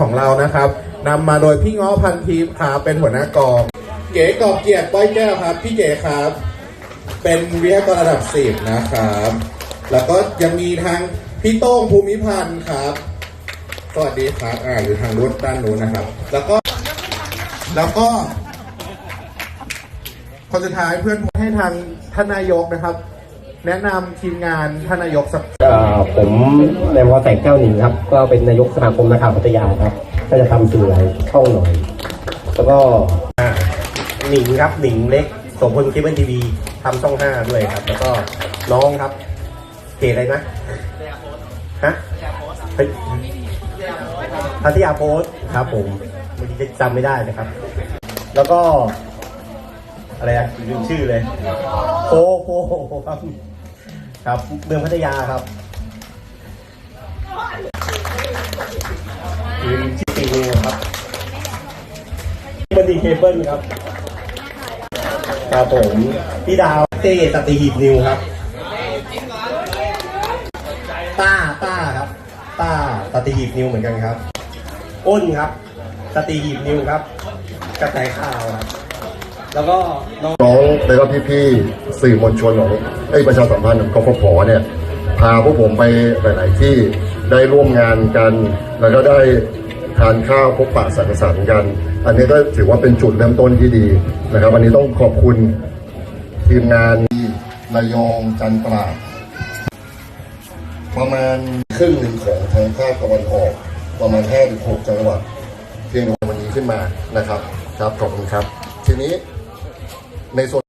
ของเรานะครับนำมาโดยพี่ง้อพันทีมครับเป็นหัวหน้ากอง เก๋กอบเกียรติป้อยแก้วครับ พี่เก๋ครับ เป็นวิทยากรระดับสิบนะครับ แล้วก็ยังมีทางพี่โต้งภูมิพันธ์ครับสวัสดีครับอ่าอยู่ทางรุ่นด้านนู้นนะครับ แล้วก็แล้วก็คนสุดท้ายเพื่อนให้ทางท่านนายกนะครับ แนะนำทีมงานท่านนายกสักเอ่อผมในวอแสงแก้วหนิงครับ ก็เป็นนายกสมาคมนักข่าวพัทยาครับ ก็จะทำสื่อหลายช่องหน่อย แล้วก็อ่าหนิงครับหนิงเล็กสมพลเคเบิลทีวีทำช่องห้าด้วยครับ แล้วก็น้องครับเพจอะไรนะฮะเฮ้ยพัทยาโพสต์ครับผมบางทีจะจำไม่ได้นะครับ แล้วก็ อะไรอะลืมชื่อเลยโฟโฟครับ ครับเมืองพัทยาครับมีชิปปี้นิวครับบันดีเคเบิลครับครับผมพี่ดาวเต้สตีหีบนิวครับต้าต้าครับต้าสตีหีบนิวเหมือนกันครับ อ้นครับสตีหีบนิวครับกระแสข่าวครับแล้วก็น้องน้องแล้วก็พี่ๆ สื่อมวลชนของไอ้ประชาสัมพันธ์ของกฟผเนี่ยพาพวกผมไปหลาย ๆ ที่ได้ร่วมงานกัน แล้วก็ได้ทานข้าวพบปะสังสรรค์กัน อันนี้ก็ถือว่าเป็นจุดเริ่มต้นที่ดีนะครับวันนี้ต้องขอบคุณทีมงานระยองจันทราดประมาณครึ่งหนึ่งของทางภาคตะวันออก ประมาณ5ถึง6จังหวัดเพียงวันนี้ขึ้นมานะครับ ครับขอบคุณครับ ทีนี้ในส่วน